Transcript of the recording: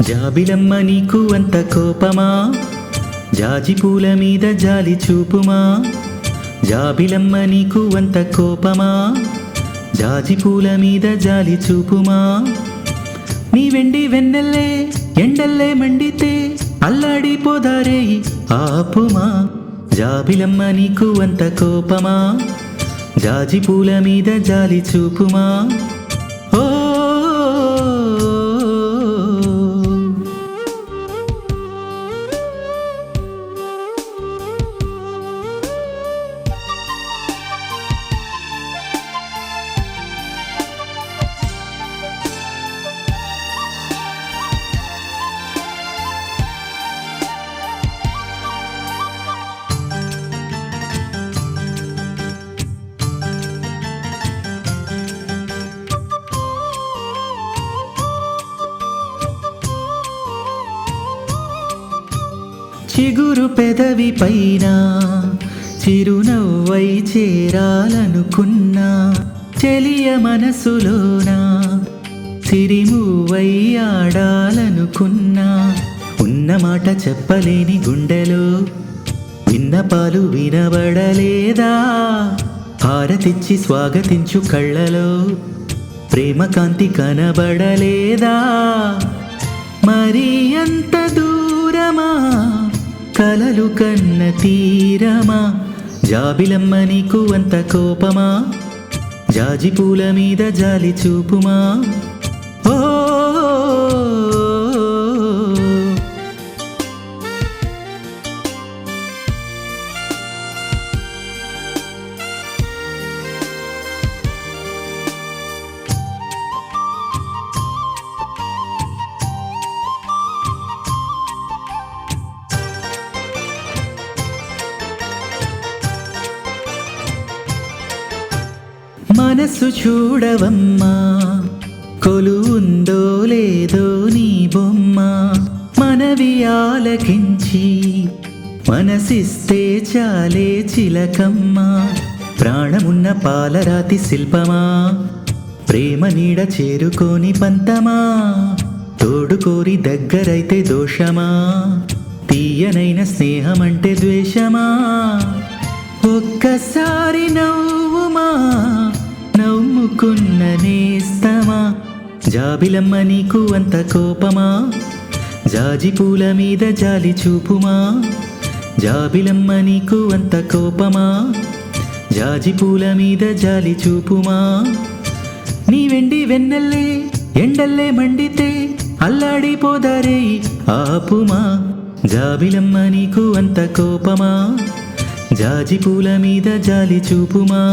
జాబిలమ్మ నీకు అంత కోపమా? జాజి పూల మీద జాలి చూపుమా? జాబిలమ్మ నీకు అంత కోపమా? జాజి పూల మీద జాలి చూపుమా? నీ వెండి వెన్నెల్లే ఎండల్లే మండితే అల్లాడిపోదారే ఆపుమా? జాబిలమ్మ నీకు అంత కోపమా? జాజి పూల మీద జాలి చూపుమా? చిగురు పెదవి పైన చిరునవ్వై చేరాలనుకున్నా చెలియ మనసులోన సిరిమువై ఆడాలనుకున్నా ఉన్న మాట చెప్పలేని గుండెలో విన్నపాలు వినబడలేదా? హారతిచ్చి స్వాగతించు కళ్ళలో ప్రేమ కాంతి కనబడలేదా? మరీ అంత కలలు కన్న తీరమా? జాబిలమ్మ నీకు అంత కోపమా? జాజి పూల మీద జాలి చూపుమా? మనసు చూడవమ్మా. కొలు ఉందో లేదో నీ బొమ్మ. మనవి ఆలకించి మనసిస్తే చాలే చిలకమ్మ. ప్రాణమున్న పాలరాతి శిల్పమా. ప్రేమ నీడ చేరుకోని పంతమా. తోడుకోరి దగ్గరైతే దోషమా. తీయనైన స్నేహమంటే ద్వేషమా. ఒక్కసారి నవ్వు నవ్వుకున్న నేస్తమా? జాబిలమ్మ నీకు అంత కోపమా? జాజి పూల మీద జాలి చూపుమా? జాబిలమ్మ నీకు అంత కోపమా? జాజి పూల మీద జాలి చూపుమా? నీ వెండి వెన్నెల్లే ఎండల్లే మండితే అల్లాడిపోదారే ఆపుమా? జాబిలమ్మ నీకు అంత కోపమా? జాజి పూల మీద జాలి చూపుమా?